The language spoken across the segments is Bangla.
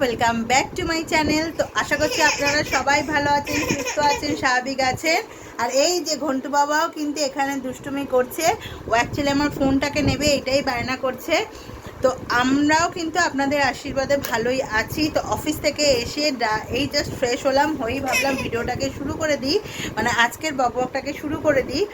Welcome back to my channel তো আশা করছি আপনারা সবাই ভালো আছেন, সুস্থ আছেন, স্বাভাবিক আছেন। আর এই যে ঘন্টু বাবাও কিন্তু এখানে দুষ্টুমি করছে। ও অ্যাকচুয়ালি আমার ফোনটাকে নেবে, এটাই বায়না করছে। তো আমরাও কিন্তু আপনাদের আশীর্বাদে ভালোই আছি। তো অফিস থেকে এসে এই জাস্ট ফ্রেশ হলাম, হয়েই ভাবলাম ভিডিওটাকে শুরু করে দিই। মানে আজকের বকবকটাকে শুরু করে দিই।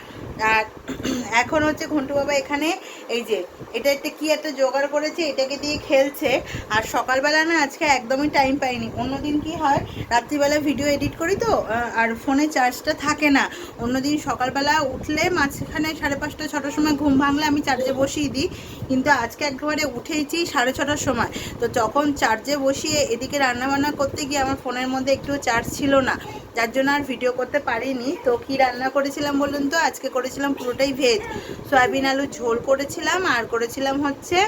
আর এখন হচ্ছে ঘন্টু বাবা এখানে, এই যে, এটা একটা কি একটা জোগাড় করেছে, এটাকে দিয়ে খেলছে। আর সকালবেলা না আজকে একদমই টাইম পাইনি। অন্যদিন কি হয়, রাত্রিবেলা ভিডিও এডিট করি তো আর ফোনে চার্জটা থাকে না। অন্যদিন সকালবেলা উঠলে মাঝখানে সাড়ে পাঁচটা, ছটার সময় ঘুম ভাঙলে আমি চার্জে বসিয়ে দিই। কিন্তু আজকে একবারে উঠেইছি সাড়ে ছটার সময়। তো তখন চার্জে বসিয়ে এদিকে রান্নাবান্না করতে গিয়ে আমার ফোনের মধ্যে একটু চার্জ ছিল না। যার জন্য আর ভিডিও করতে পারিনি। তো কি রান্না করেছিলাম বলুন তো? আজকে করেছিলাম, পুরোটাই ভেজ সয়াবিন আলু ঝোল করেছিলাম, আর করেছিলাম হচ্ছে,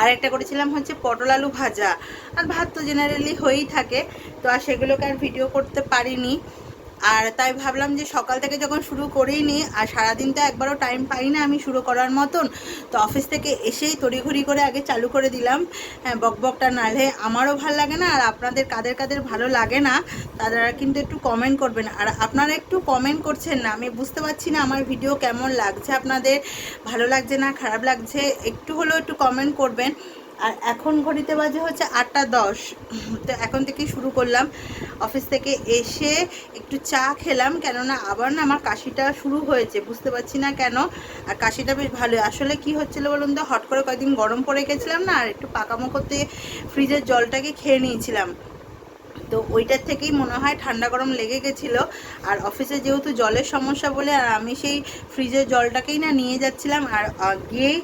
আর একটা করেছিলাম হচ্ছে পটল আলু ভাজা। আর ভাত তো জেনারেলি হয়েই থাকে, তো আর সেগুলোকে আর ভিডিও করতে পারিনি। আর তাই ভাবলাম যে সকাল থেকে যখন শুরু করেই নি আর সারাদিন তো একবারও টাইম পাই না আমি শুরু করার মতন, তো অফিস থেকে এসেই তড়িঘড়ি করে আগে চালু করে দিলাম। হ্যাঁ বকবকটা নাহলে আমারও ভালো লাগে না, আর আপনাদের কাদের কাদের ভালো লাগে না, তারা কিন্তু একটু কমেন্ট করবেন। আর আপনারা একটু কমেন্ট করছেন না, আমি বুঝতে পারছি না আমার ভিডিও কেমন লাগছে আপনাদের, ভালো লাগছে না, খারাপ লাগছে, একটু হলেও একটু কমেন্ট করবেন। আর এখন ঘড়িতে বাজে হচ্ছে আটটা দশ। তো এখন থেকে শুরু করলাম। অফিস থেকে এসে একটু চা খেলাম, কেননা আবার না আমার কাশিটা শুরু হয়েছে, বুঝতে পারছি না কেন। আর কাশিটা বেশ ভালো আসলে কি হচ্ছিল বলুন তো, হট করে কয়েকদিন গরম পড়ে গেছিলাম না, আর একটু পাকামো করতে ফ্রিজের জলটাকে খেয়ে নিয়েছিলাম। তো ওইটার থেকেই মনে হয় ঠান্ডা গরম লেগে গেছিল। আর অফিসে যেহেতু জলের সমস্যা বলে, আর আমি সেই ফ্রিজের জলটাকেই না নিয়ে যাচ্ছিলাম। আর গিয়েই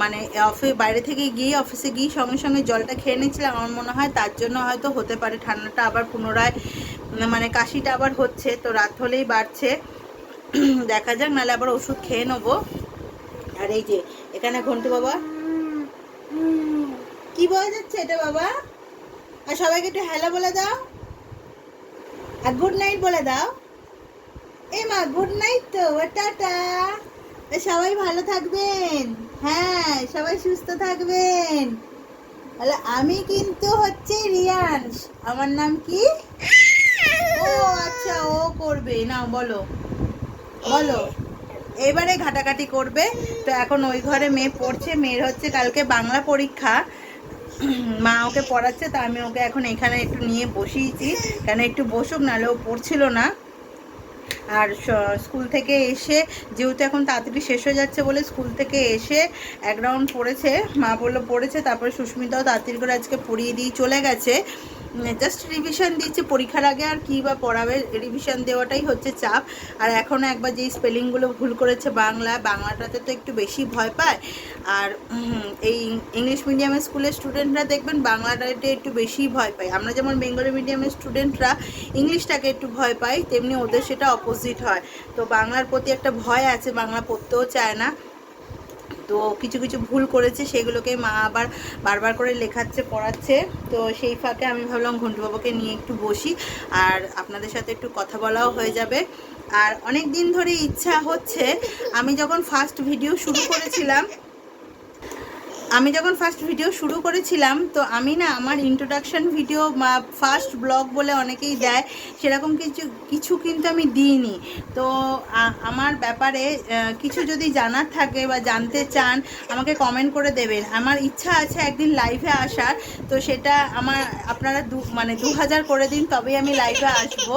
মানে অফিস বাইরে থেকে গিয়ে অফিসে গিয়ে সঙ্গে সঙ্গে জলটা খেয়ে নিচ্ছিলাম। আমার মনে হয় তার জন্য হয়তো হতে পারে, ঠান্ডাটা আবার পুনরায় মানে কাশিটা আবার হচ্ছে। তো রাত হলেই বাড়ছে। দেখা যাক, নাহলে আবার ওষুধ খেয়ে নেব। আর এই যে, এখানে ঘন্টু বাবা। কি বলা যাচ্ছে এটা বাবা? আর সবাইকে একটু হ্যালো বলে দাও। আর গুড নাইট বলে দাও। এ মা গুড নাইট তো টাটা। সবাই ভালো থাকবেন। হ্যাঁ সবাই সুস্থ থাকবেন। তাহলে আমি কিন্তু হচ্ছে রিয়ান্স। আমার নাম কি? ও আচ্ছা ও করবে। না বলো। বলো। এবারে ঘাটাঘাটি করবে। তো এখন ওই ঘরে মেয়ে পড়ছে। মেয়ের হচ্ছে কালকে বাংলা পরীক্ষা। মা ওকে পড়াচ্ছে, তা আমি ওকে এখন এখানে একটু নিয়ে বসিয়েছি। কেন একটু বসুক, নাহলে ও পড়ছিল না। আর স্কুল থেকে এসে, যেহেতু এখন তাড়াতাড়ি শেষ হয়ে যাচ্ছে বলে স্কুল থেকে এসে এক রাউন্ড পড়েছে। মা বলল, পড়েছে, তারপরে সুস্মিতাও তাড়াতাড়ি করে আজকে পড়িয়ে দিয়ে চলে গেছে। জাস্ট রিভিশন দিচ্ছে পরীক্ষার আগে আর কী বা পড়াবে রিভিশন দেওয়াটাই হচ্ছে চাপ। আর এখনও একবার যেই স্পেলিংগুলো ভুল করেছে বাংলা, বাংলাটাতে তো একটু বেশি ভয় পায়। আর এই ইংলিশ মিডিয়ামের স্কুলের স্টুডেন্টরা দেখবেন বাংলাটাতে একটু বেশি ভয় পায়। আমরা যেমন বেঙ্গলি মিডিয়ামের স্টুডেন্টরা ইংলিশটাকে একটু ভয় পাই, তেমনি ওদের সেটা অপোজিট হয়। তো বাংলার প্রতি একটা ভয় আছে, বাংলা পড়তেও চায় না। তো কিছু কিছু ভুল করেছে, সেগুলোকে মা আবার বারবার করে লেখাচ্ছে, পড়াচ্ছে। তো সেই ফাঁকে আমি ভাবলাম ঘন্টুবাবুকে নিয়ে একটু বসি, আর আপনাদের সাথে একটু কথা বলাও হয়ে যাবে। আর অনেক দিন ধরে ইচ্ছা হচ্ছে, আমি যখন ফার্স্ট ভিডিও শুরু করেছিলাম আমি যখন ফার্স্ট ভিডিও শুরু করেছিলাম, তো আমি না আমার ইন্ট্রোডাকশন ভিডিও বা ফার্স্ট ব্লগ বলে অনেকেই দেয়, সেরকম কিছু কিছু কিন্তু আমি দিইনি। তো আমার ব্যাপারে কিছু যদি জানার থাকে বা জানতে চান, আমাকে কমেন্ট করে দেবেন। আমার ইচ্ছা আছে একদিন লাইভে আসার, তো সেটা আমার, আপনারা দু মানে দু হাজার করে দিন, তবেই আমি লাইভে আসব।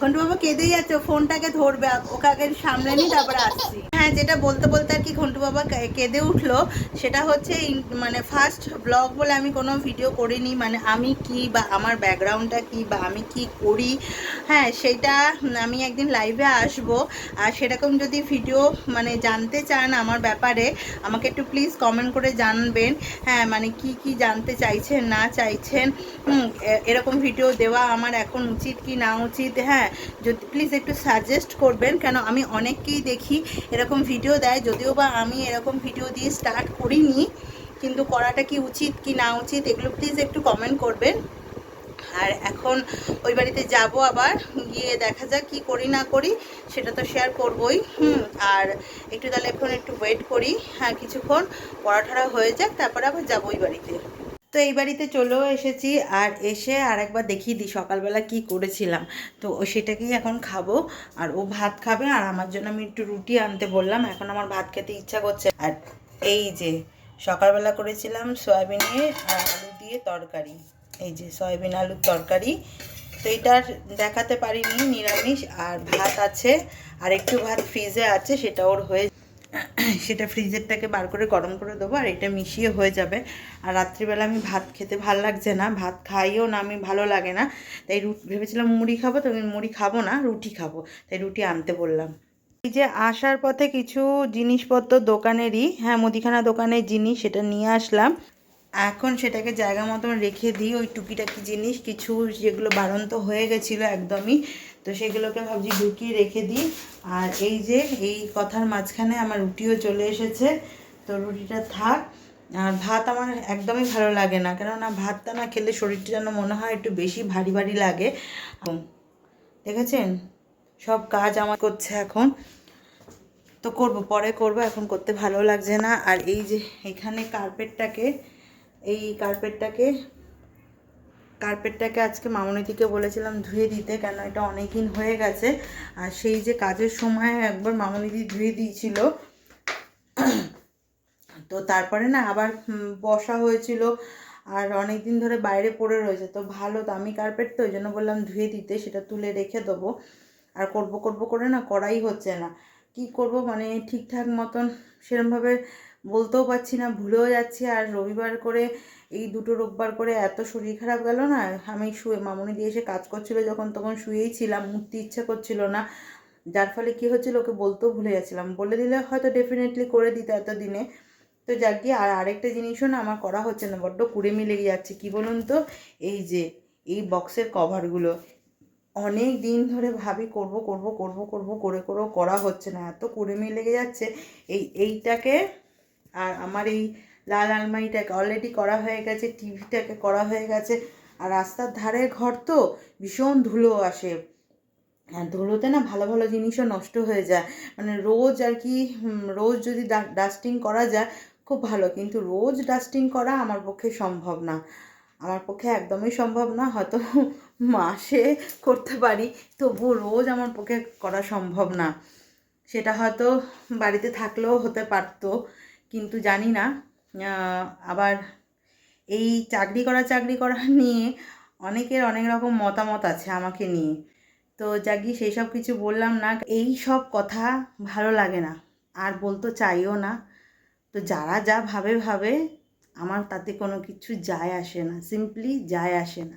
ঘন্টু বাবা কেঁদেই যাচ্ছে ফোনটাকে ধরবে, ওকে আগে সামলে নি তারপরে আসছি। যেটা বলতে বলতে আর কি ঘন্টু বাবা কেঁদে উঠল, সেটা হচ্ছে মানে ফার্স্ট ব্লগ বলে আমি কোনো ভিডিও করিনি মানে আমি কি বা আমার ব্যাকগ্রাউন্ডটা কি বা আমি কি করি হ্যাঁ সেটা আমি একদিন লাইভে আসব। আর সেরকম যদি ভিডিও মানে জানতে চান আমার ব্যাপারে, আমাকে একটু প্লিজ কমেন্ট করে জানবেন হ্যাঁ মানে কি কি জানতে চাইছেন, না চাইছেন এরকম ভিডিও দেওয়া আমার এখন উচিত কি না উচিত হ্যাঁ যদি প্লিজ একটু সাজেস্ট করবেন, কেন আমি অনেককেই দেখি, এরকম ভিডিও দেয়, যদিও বা আমি এরকম ভিডিও দিয়ে স্টার্ট করিনি, কিন্তু করাটা কি উচিত কি না উচিত এগুলো প্লিজ একটু কমেন্ট করবেন। আর এখন ওই বাড়িতে যাব আবার, গিয়ে দেখা যাক কি করি না করি, সেটা তো শেয়ার করবই, হুম, আর একটু তাহলে এখন একটু ওয়েট করি হ্যাঁ কিছুক্ষণ পড়াঠড়া হয়ে যাক, তারপরে আবার যাব ওই বাড়িতে। তো এই বাড়িতে চলেও এসেছি আর এসে আর একবার দেখিয়ে দিই সকালবেলা কি করেছিলাম। তো ও সেটাকেই এখন খাব আর ও ভাত খাবে আর আমার জন্য আমি একটু রুটি আনতে বললাম, এখন আমার ভাত খেতে ইচ্ছা করছে। আর এই যে সকালবেলা করেছিলাম সয়াবিনে আর আলু দিয়ে তরকারি। এই যে সয়াবিন আলুর তরকারি। তো এটা দেখাতে পারিনি, নিরামিষ আর ভাত আছে। আর একটু ভাত ফ্রিজে আছে, সেটা ওর হয়ে সেটা ফ্রিজেরটাকে বার করে গরম করে দেবো আর এটা মিশিয়ে হয়ে যাবে। আর রাত্রিবেলা আমি ভাত খেতে ভালো লাগছে না, ভাত খাইও না, আমি ভালো লাগে না। তাই রুটি ভেবেছিলাম মুড়ি খাব, তো আমি মুড়ি খাব না, রুটি খাব। তাই রুটি আনতে বললাম। এই যে আসার পথে কিছু জিনিসপত্র দোকানেরই হ্যাঁ মুদিখানা দোকানের জিনিস সেটা নিয়ে আসলাম। এখন সেটাকে জায়গা মতন রেখে দিই, ওই টুকিটাকি জিনিস, কিছু যেগুলো বাড়ন্ত হয়ে গেছিল একদমই। তো সেগুলোকে ভাবছি ঢুকিয়ে রেখে দিই। আর এই যে, এই কথার মাঝখানে আমার রুটিও চলে এসেছে। তো রুটিটা থাক। আর ভাত আমার একদমই ভালো লাগে না, কেননা ভাতটা না খেলে শরীরটা যেন মনে হয় একটু বেশি ভারী ভারী লাগে। দেখেছেন? সব কাজ আমার করছে এখন। তো করব, পরে করব, এখন করতে ভালো লাগছে না। আর এই যে, এখানে কার্পেটটাকে এই কার্পেটটাকে কার্পেটটাকে আজকে মামনিদিকে বলেছিলাম ধুয়ে দিতে, কেন এটা অনেক দিন হয়ে গেছে। আর সেই যে কাজের সময় একবার মামনিদি ধুয়ে দিয়েছিল। তো তারপরে না আবার বসা হয়েছিল। আর অনেক দিন ধরে বাইরে পড়ে রয়েছে, তো ভালো দামি কার্পেট তো ওই জন্য বললাম ধুয়ে দিতে, সেটা তুলে রেখে দেবো। আর করব করব করে না করাই হচ্ছে না। কি করব মানে ঠিকঠাক মতন সেরমভাবে বলতেও পারছি না, ভুলেও যাচ্ছি। আর রবিবার করে, এই দুটো রোববার করে এত শরীর খারাপ গেল না, আমি শুয়ে, মামুনি দিয়ে এসে কাজ করছিল যখন তখন শুয়েই ছিলাম, উঠতে ইচ্ছা করছিল না। যার ফলে কি হচ্ছিল, ওকে বলতেও ভুলে যাচ্ছিলাম বলে দিলে হয়তো ডেফিনেটলি করে দিত এতদিনে। তো যাক গিয়ে, আর আরেকটা জিনিসও না আমার করা হচ্ছে না, বড্ড কুড়েমি লেগে যাচ্ছে। কি বলুন তো? এই যে, এই বক্সের কভারগুলো অনেক দিন ধরে ভাবি করব করব করব করব, করে, করেও করা হচ্ছে না। এত কুড়েমি লেগে যাচ্ছে। এই, এইটাকে আর আমার এই লাল আলমারিটাকে অলরেডি করা হয়ে গেছে, টিভিটাকে করা হয়ে গেছে। আর রাস্তার ধারে ঘর তো ভীষণ ধুলো আসে। ধুলোতে না ভালো ভালো জিনিসও নষ্ট হয়ে যায়। মানে রোজ আর কি রোজ যদি ডাস্টিং করা যায়, খুব ভালো। কিন্তু রোজ ডাস্টিং করা আমার পক্ষে সম্ভব না। আমার পক্ষে একদমই সম্ভব না, হয়তো মাসে করতে পারি। তবু রোজ আমার পক্ষে করা সম্ভব না। সেটা হয়তো বাড়িতে থাকলেও হতে পারতো। কিন্তু জানি না আবার এই চাকরি করা চাকরি করা নিয়ে অনেকের অনেক রকম মতামত আছে আমাকে নিয়ে। তো যাকি সেই সব কিছু বললাম না, এই সব কথা ভালো লাগে না, আর বলতে চাইও না। তো যারা যা ভাবে ভাবে, আমার তাতে কোনো কিছু যায় আসে না সিম্পলি যায় আসে না।